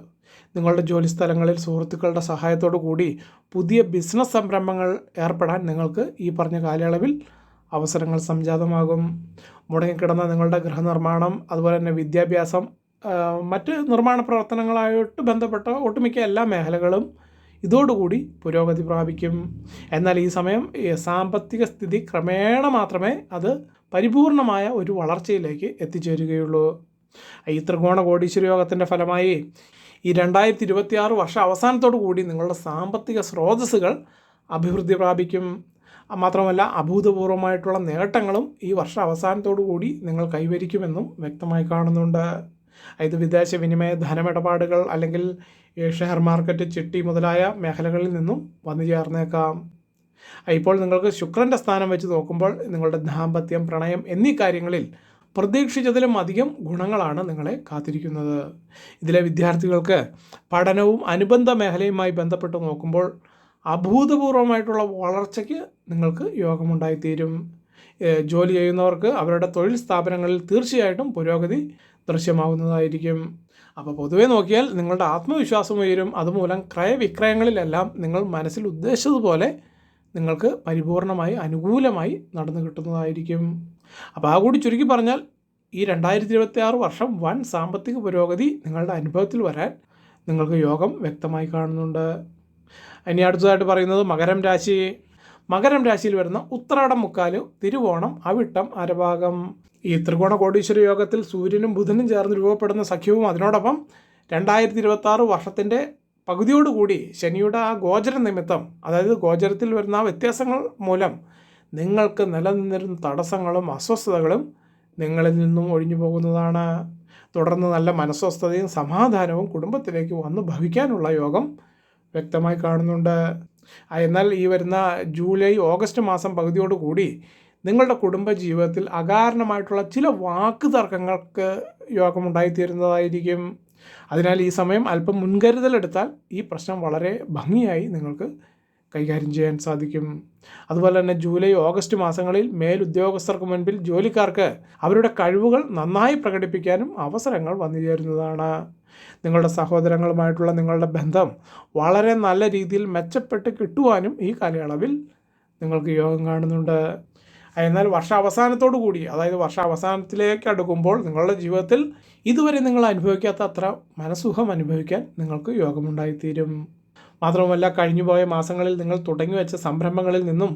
നിങ്ങളുടെ ജോലി സ്ഥലങ്ങളിൽ സുഹൃത്തുക്കളുടെ സഹായത്തോടു കൂടി പുതിയ ബിസിനസ് സംരംഭങ്ങൾ ഏർപ്പെടാൻ നിങ്ങൾക്ക് ഈ പറഞ്ഞ കാലയളവിൽ അവസരങ്ങൾ സംജാതമാകും. മുടങ്ങിക്കിടന്ന നിങ്ങളുടെ ഗൃഹനിർമ്മാണം അതുപോലെ തന്നെ വിദ്യാഭ്യാസം മറ്റ് നിർമ്മാണ പ്രവർത്തനങ്ങളായിട്ട് ബന്ധപ്പെട്ട ഒട്ടുമിക്ക എല്ലാ മേഖലകളും ഇതോടുകൂടി പുരോഗതി പ്രാപിക്കും. എന്നാൽ ഈ സമയം സാമ്പത്തിക സ്ഥിതി ക്രമേണ മാത്രമേ അത് പരിപൂർണമായ ഒരു വളർച്ചയിലേക്ക് എത്തിച്ചേരുകയുള്ളൂ. ഈ ത്രികോണ കോടീശ്വര യോഗത്തിന്റെ ഫലമായി ഈ രണ്ടായിരത്തി ഇരുപത്തിയാറ് വർഷ അവസാനത്തോടു കൂടി നിങ്ങളുടെ സാമ്പത്തിക സ്രോതസ്സുകൾ അഭിവൃദ്ധി പ്രാപിക്കും. മാത്രമല്ല അഭൂതപൂർവമായിട്ടുള്ള നേട്ടങ്ങളും ഈ വർഷ അവസാനത്തോടു കൂടി നിങ്ങൾ കൈവരിക്കുമെന്നും വ്യക്തമായി കാണുന്നുണ്ട്. ഇത് വിദേശ വിനിമയ ധനമിടപാടുകൾ അല്ലെങ്കിൽ ഷെയർ മാർക്കറ്റ് ചിട്ടി മുതലായ മേഖലകളിൽ നിന്നും വന്നു ചേർന്നേക്കാം. ഇപ്പോൾ നിങ്ങൾക്ക് ശുക്രന്റെ സ്ഥാനം വെച്ച് നോക്കുമ്പോൾ നിങ്ങളുടെ ദാമ്പത്യം പ്രണയം എന്നീ കാര്യങ്ങളിൽ പ്രതീക്ഷിച്ചതിലും അധികം ഗുണങ്ങളാണ് നിങ്ങളെ കാത്തിരിക്കുന്നത്. ഇതിലെ വിദ്യാർത്ഥികൾക്ക് പഠനവും അനുബന്ധ മേഖലയുമായി ബന്ധപ്പെട്ട് നോക്കുമ്പോൾ അഭൂതപൂർവമായിട്ടുള്ള വളർച്ചയ്ക്ക് നിങ്ങൾക്ക് യോഗമുണ്ടായിത്തീരും. ജോലി ചെയ്യുന്നവർക്ക് അവരുടെ തൊഴിൽ സ്ഥാപനങ്ങളിൽ തീർച്ചയായിട്ടും പുരോഗതി ദൃശ്യമാകുന്നതായിരിക്കും അപ്പോൾ പൊതുവേ നോക്കിയാൽ നിങ്ങളുടെ ആത്മവിശ്വാസം ഉയരും. അതുമൂലം ക്രയവിക്രയങ്ങളിലെല്ലാം നിങ്ങൾ മനസ്സിൽ ഉദ്ദേശിച്ചതുപോലെ നിങ്ങൾക്ക് പരിപൂർണമായി അനുകൂലമായി നടന്നു കിട്ടുന്നതായിരിക്കും. അപ്പോൾ ആ കൂടി ചുരുക്കി പറഞ്ഞാൽ ഈ രണ്ടായിരത്തി ഇരുപത്തി ആറ് വർഷം വൻ സാമ്പത്തിക പുരോഗതി നിങ്ങളുടെ അനുഭവത്തിൽ വരാൻ നിങ്ങൾക്ക് യോഗം വ്യക്തമായി കാണുന്നുണ്ട്. ഇനി അടുത്തതായിട്ട് പറയുന്നത് മകരം രാശി മകരം രാശിയിൽ വരുന്ന ഉത്രാടം മുക്കാൽ തിരുവോണം അവിട്ടം അരഭാഗം. ഈ ത്രികോണ കോടീശ്വര യോഗത്തിൽ സൂര്യനും ബുധനും ചേർന്ന് രൂപപ്പെടുന്ന സഖ്യവും അതിനോടൊപ്പം രണ്ടായിരത്തി ഇരുപത്തി ആറ് വർഷത്തിന്റെ പകുതിയോടുകൂടി ശനിയുടെ ആ ഗോചര നിമിത്തം അതായത് ഗോചരത്തിൽ വരുന്ന ആ വ്യത്യാസങ്ങൾ മൂലം നിങ്ങൾക്ക് നിലനിന്നിരുന്ന തടസ്സങ്ങളും അസ്വസ്ഥതകളും നിങ്ങളിൽ നിന്നും ഒഴിഞ്ഞു പോകുന്നതാണ്. തുടർന്ന് നല്ല മനസ്വസ്ഥതയും സമാധാനവും കുടുംബത്തിലേക്ക് വന്ന് ഭവിക്കാനുള്ള യോഗം വ്യക്തമായി കാണുന്നുണ്ട്. എന്നാൽ ഈ വരുന്ന ജൂലൈ ഓഗസ്റ്റ് മാസം പകുതിയോടുകൂടി നിങ്ങളുടെ കുടുംബ ജീവിതത്തിൽ അകാരണമായിട്ടുള്ള ചില വാക്ക് തർക്കങ്ങൾക്ക് യോഗമുണ്ടായിത്തീരുന്നതായിരിക്കും. അതിനാൽ ഈ സമയം അല്പം മുൻകരുതലെടുത്താൽ ഈ പ്രശ്നം വളരെ ഭംഗിയായി നിങ്ങൾക്ക് കൈകാര്യം ചെയ്യാൻ സാധിക്കും. അതുപോലെ തന്നെ ജൂലൈ ഓഗസ്റ്റ് മാസങ്ങളിൽ മേലുദ്യോഗസ്ഥർക്ക് മുൻപിൽ ജോലിക്കാർക്ക് അവരുടെ കഴിവുകൾ നന്നായി പ്രകടിപ്പിക്കാനും അവസരങ്ങൾ വന്നു ചേരുന്നതാണ് നിങ്ങളുടെ സഹോദരങ്ങളുമായിട്ടുള്ള നിങ്ങളുടെ ബന്ധം വളരെ നല്ല രീതിയിൽ മെച്ചപ്പെട്ട് കിട്ടുവാനും ഈ കാലയളവിൽ നിങ്ങൾക്ക് യോഗം കാണുന്നുണ്ട്. എന്നാൽ വർഷാവസാനത്തോടു കൂടി അതായത് വർഷാവസാനത്തിലേക്ക് അടുക്കുമ്പോൾ നിങ്ങളുടെ ജീവിതത്തിൽ ഇതുവരെ നിങ്ങൾ അനുഭവിക്കാത്ത അത്ര മനസുഖം അനുഭവിക്കാൻ നിങ്ങൾക്ക് യോഗമുണ്ടായിത്തീരും. മാത്രമല്ല കഴിഞ്ഞുപോയ മാസങ്ങളിൽ നിങ്ങൾ തുടങ്ങി വെച്ച സംരംഭങ്ങളിൽ നിന്നും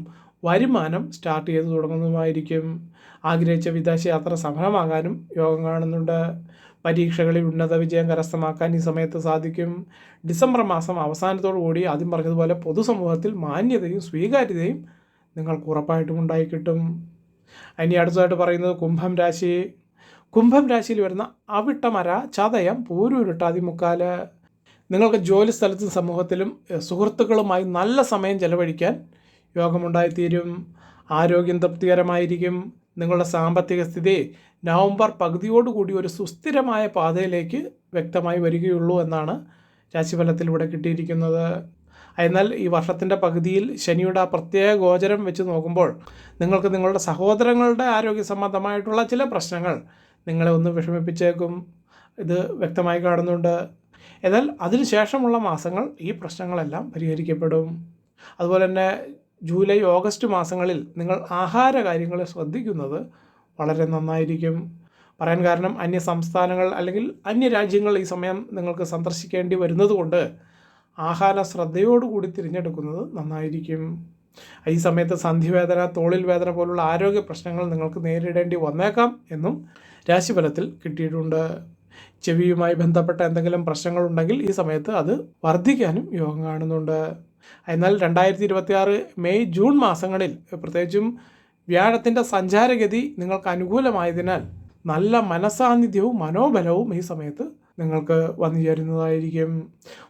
വരുമാനം സ്റ്റാർട്ട് ചെയ്ത് തുടങ്ങുന്നതുമായിരിക്കും. ആഗ്രഹിച്ച വിദേശയാത്ര സഫലമാകാനും യോഗം കാണുന്നുണ്ട്. പരീക്ഷകളിൽ ഉന്നത വിജയം കരസ്ഥമാക്കാൻ ഈ സമയത്ത് സാധിക്കും. ഡിസംബർ മാസം അവസാനത്തോടു കൂടി ആദ്യം പറഞ്ഞതുപോലെ പൊതുസമൂഹത്തിൽ മാന്യതയും സ്വീകാര്യതയും നിങ്ങൾക്ക് ഉറപ്പായിട്ടും ഉണ്ടായി കിട്ടും ഇനി അടുത്തതായിട്ട് പറയുന്നത് കുംഭം രാശി. കുംഭം രാശിയിൽ വരുന്ന അവിട്ടമര ചതയം പൂരുരുട്ടാതി മുക്കാൽ. നിങ്ങൾക്ക് ജോലി സ്ഥലത്തും സമൂഹത്തിലും സുഹൃത്തുക്കളുമായി നല്ല സമയം ചെലവഴിക്കാൻ യോഗമുണ്ടായിത്തീരും ആരോഗ്യം തൃപ്തികരമായിരിക്കും. നിങ്ങളുടെ സാമ്പത്തിക സ്ഥിതി നവംബർ പകുതിയോടുകൂടി ഒരു സുസ്ഥിരമായ പാതയിലേക്ക് വ്യക്തമായി വരികയുള്ളൂ എന്നാണ് രാശിഫലത്തിലൂടെ കിട്ടിയിരിക്കുന്നത്. എന്നാൽ ഈ വർഷത്തിന്റെ പകുതിയിൽ ശനിയുടെ ആ പ്രത്യേക ഗോചരം വെച്ച് നോക്കുമ്പോൾ നിങ്ങൾക്ക് നിങ്ങളുടെ സഹോദരങ്ങളുടെ ആരോഗ്യ സംബന്ധമായിട്ടുള്ള ചില പ്രശ്നങ്ങൾ നിങ്ങളെ ഒന്ന് വിഷമിപ്പിച്ചേക്കും. ഇത് വ്യക്തമായി കാണുന്നുണ്ട്. എന്നാൽ അതിനുശേഷമുള്ള മാസങ്ങൾ ഈ പ്രശ്നങ്ങളെല്ലാം പരിഹരിക്കപ്പെടും. അതുപോലെ തന്നെ ജൂലൈ ഓഗസ്റ്റ് മാസങ്ങളിൽ നിങ്ങൾ ആഹാര കാര്യങ്ങൾ ശ്രദ്ധിക്കുന്നത് വളരെ നന്നായിരിക്കും. പറയാൻ കാരണം അന്യ സംസ്ഥാനങ്ങൾ അല്ലെങ്കിൽ അന്യ രാജ്യങ്ങൾ ഈ സമയം നിങ്ങൾക്ക് സന്ദർശിക്കേണ്ടി വരുന്നത് കൊണ്ട് ആഹാര ശ്രദ്ധയോടുകൂടി തിരഞ്ഞെടുക്കുന്നത് നന്നായിരിക്കും. ഈ സമയത്ത് സന്ധിവേദന തോളിൽ വേദന പോലുള്ള ആരോഗ്യ പ്രശ്നങ്ങൾ നിങ്ങൾക്ക് നേരിടേണ്ടി വന്നേക്കാം എന്നും രാശിഫലത്തിൽ കിട്ടിയിട്ടുണ്ട്. ചെവിയുമായി ബന്ധപ്പെട്ട എന്തെങ്കിലും പ്രശ്നങ്ങളുണ്ടെങ്കിൽ ഈ സമയത്ത് അത് വർദ്ധിക്കാനും യോഗം കാണുന്നുണ്ട്. എന്നാൽ രണ്ടായിരത്തി ഇരുപത്തി ആറ് മെയ് ജൂൺ മാസങ്ങളിൽ പ്രത്യേകിച്ചും വ്യാഴത്തിന്റെ സഞ്ചാരഗതി നിങ്ങൾക്ക് അനുകൂലമായതിനാൽ നല്ല മനസാന്നിധ്യവും മനോബലവും ഈ സമയത്ത് നിങ്ങൾക്ക് വന്നു ചേരുന്നതായിരിക്കും.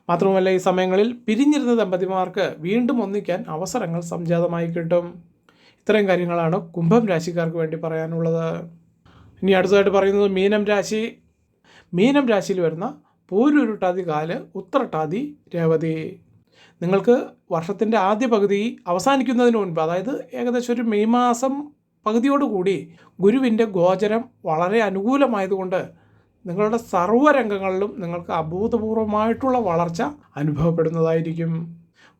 മാത്രമല്ല ഈ സമയങ്ങളിൽ പിരിഞ്ഞിരുന്ന ദമ്പതിമാർക്ക് വീണ്ടും ഒന്നിക്കാൻ അവസരങ്ങൾ സംജാതമായി കിട്ടും. ഇത്രയും കാര്യങ്ങളാണ് കുംഭം രാശിക്കാർക്ക് വേണ്ടി പറയാനുള്ളത്. ഇനി അടുത്തതായിട്ട് പറയുന്നത് മീനം രാശി. മീനം രാശിയിൽ വരുന്ന പൂരുരുട്ടാതി കാൽ ഉത്രട്ടാതി രേവതി. നിങ്ങൾക്ക് വർഷത്തിന്റെ ആദ്യ പകുതി അവസാനിക്കുന്നതിന് മുൻപ് അതായത് ഏകദേശം ഒരു മെയ് മാസം പകുതിയോടുകൂടി ഗുരുവിന്റെ ഗോചരം വളരെ അനുകൂലമായതുകൊണ്ട് നിങ്ങളുടെ സർവരംഗങ്ങളിലും നിങ്ങൾക്ക് അഭൂതപൂർവമായിട്ടുള്ള വളർച്ച അനുഭവപ്പെടുന്നതായിരിക്കും.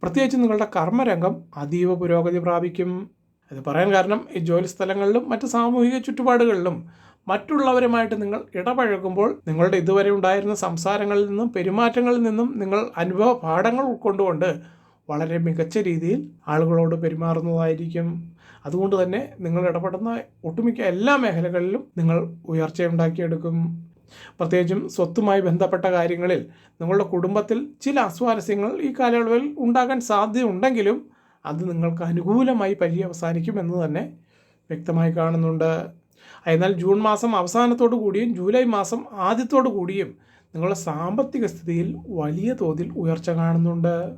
പ്രത്യേകിച്ച് നിങ്ങളുടെ കർമ്മരംഗം അതീവ പുരോഗതി പ്രാപിക്കും. ഇത് പറയാൻ കാരണം ഈ ജോലി സ്ഥലങ്ങളിലും മറ്റ് സാമൂഹിക ചുറ്റുപാടുകളിലും മറ്റുള്ളവരുമായിട്ട് നിങ്ങൾ ഇടപഴകുമ്പോൾ നിങ്ങളുടെ ഇതുവരെ ഉണ്ടായിരുന്ന സംസാരങ്ങളിൽ നിന്നും പെരുമാറ്റങ്ങളിൽ നിന്നും നിങ്ങൾ അനുഭവ പാഠങ്ങൾ ഉൾക്കൊണ്ടുകൊണ്ട് വളരെ മികച്ച രീതിയിൽ ആളുകളോട് പെരുമാറുന്നതായിരിക്കും. അതുകൊണ്ട് തന്നെ നിങ്ങൾ ഇടപെടുന്ന ഒട്ടുമിക്ക എല്ലാ മേഖലകളിലും നിങ്ങൾ ഉയർച്ചയുണ്ടാക്കിയെടുക്കും. പ്രത്യേകിച്ചും സ്വത്തുമായി ബന്ധപ്പെട്ട കാര്യങ്ങളിൽ നിങ്ങളുടെ കുടുംബത്തിൽ ചില അസ്വാരസ്യങ്ങൾ ഈ കാലയളവിൽ ഉണ്ടാകാൻ സാധ്യതയുണ്ടെങ്കിലും അത് നിങ്ങൾക്ക് അനുകൂലമായി പര്യവസാനിക്കും എന്ന് തന്നെ വ്യക്തമായി കാണുന്നുണ്ട്. എന്നാൽ ജൂൺ മാസം അവസാനത്തോടു കൂടിയും ജൂലൈ മാസം ആദ്യത്തോടു കൂടിയും നിങ്ങളുടെ സാമ്പത്തിക സ്ഥിതിയിൽ വലിയ തോതിൽ ഉയർച്ച കാണുന്നുണ്ട്.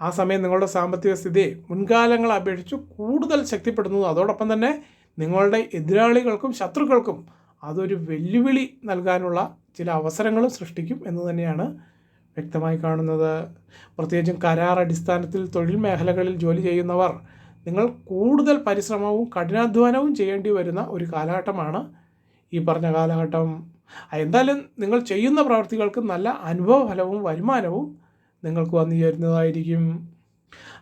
ആ സമയം നിങ്ങളുടെ സാമ്പത്തിക സ്ഥിതി മുൻകാലങ്ങളെ അപേക്ഷിച്ച് കൂടുതൽ ശക്തിപ്പെടുന്നു അതോടൊപ്പം തന്നെ നിങ്ങളുടെ എതിരാളികൾക്കും ശത്രുക്കൾക്കും അതൊരു വെല്ലുവിളി നൽകാനുള്ള ചില അവസരങ്ങളും സൃഷ്ടിക്കും എന്ന് തന്നെയാണ് വ്യക്തമായി കാണുന്നത്. പ്രത്യേകിച്ചും കരാർ അടിസ്ഥാനത്തിൽ തൊഴിൽ മേഖലകളിൽ ജോലി ചെയ്യുന്നവർ നിങ്ങൾ കൂടുതൽ പരിശ്രമവും കഠിനാധ്വാനവും ചെയ്യേണ്ടി വരുന്ന ഒരു കാലഘട്ടമാണ് ഈ പറഞ്ഞ കാലഘട്ടം. എന്തായാലും നിങ്ങൾ ചെയ്യുന്ന പ്രവർത്തികൾക്ക് നല്ല അനുഭവഫലവും വരുമാനവും നിങ്ങൾക്ക് വന്നു ചേരുന്നതായിരിക്കും.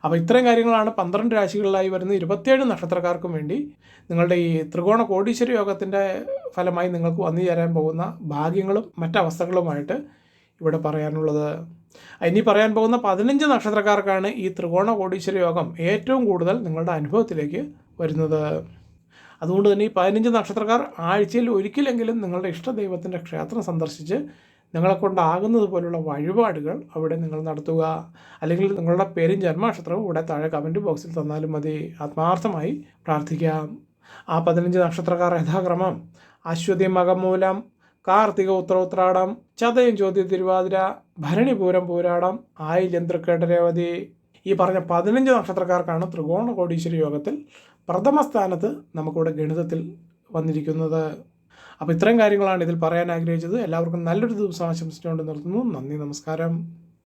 അപ്പോൾ ഇത്തരം കാര്യങ്ങളാണ് പന്ത്രണ്ട് രാശികളിലായി വരുന്ന ഇരുപത്തിയേഴ് നക്ഷത്രക്കാർക്കും വേണ്ടി നിങ്ങളുടെ ഈ ത്രികോണ കോടീശ്വര യോഗത്തിന്റെ ഫലമായി നിങ്ങൾക്ക് വന്നു ചേരാൻ പോകുന്ന ഭാഗ്യങ്ങളും മറ്റവസ്ഥകളുമായിട്ട് ഇവിടെ പറയാനുള്ളത്. ഇനി പറയാൻ പോകുന്ന പതിനഞ്ച് നക്ഷത്രക്കാർക്കാണ് ഈ ത്രികോണ കോടീശ്വര യോഗം ഏറ്റവും കൂടുതൽ നിങ്ങളുടെ അനുഭവത്തിലേക്ക് വരുന്നത്. അതുകൊണ്ട് തന്നെ ഈ പതിനഞ്ച് നക്ഷത്രക്കാർ ആഴ്ചയിൽ ഒരിക്കലെങ്കിലും നിങ്ങളുടെ ഇഷ്ടദൈവത്തിന്റെ ക്ഷേത്രം സന്ദർശിച്ച് നിങ്ങളെ കൊണ്ടാകുന്നത് പോലുള്ള വഴിപാടുകൾ അവിടെ നിങ്ങൾ നടത്തുക. അല്ലെങ്കിൽ നിങ്ങളുടെ പേരും ജന്മനക്ഷത്രവും ഇവിടെ താഴെ കമന്റ് ബോക്സിൽ തന്നാലും മതി. ആത്മാർത്ഥമായി പ്രാർത്ഥിക്കാം. ആ പതിനഞ്ച് നക്ഷത്രക്കാർ യഥാക്രമം അശ്വതി മകമൂലം കാർത്തിക ഉത്തരോത്രാടം ചതയം ചോദ്യ തിരുവാതിര ഭരണിപൂരം പൂരാടം ആയില്യം തൃക്കേട്ടരേവതി ഈ പറഞ്ഞ പതിനഞ്ച് നക്ഷത്രക്കാർക്കാണ് ത്രികോണ കോടീശ്വരി യോഗത്തിൽ പ്രഥമ സ്ഥാനത്ത് നമുക്കിവിടെ ഗണിതത്തിൽ വന്നിരിക്കുന്നത്. അപ്പോൾ ഇത്രയും കാര്യങ്ങളാണ് ഇതിൽ പറയാൻ ആഗ്രഹിച്ചത്. എല്ലാവർക്കും നല്ലൊരു ദിവസം ആശംസിച്ചുകൊണ്ട് നിർത്തുന്നു. നന്ദി നമസ്കാരം.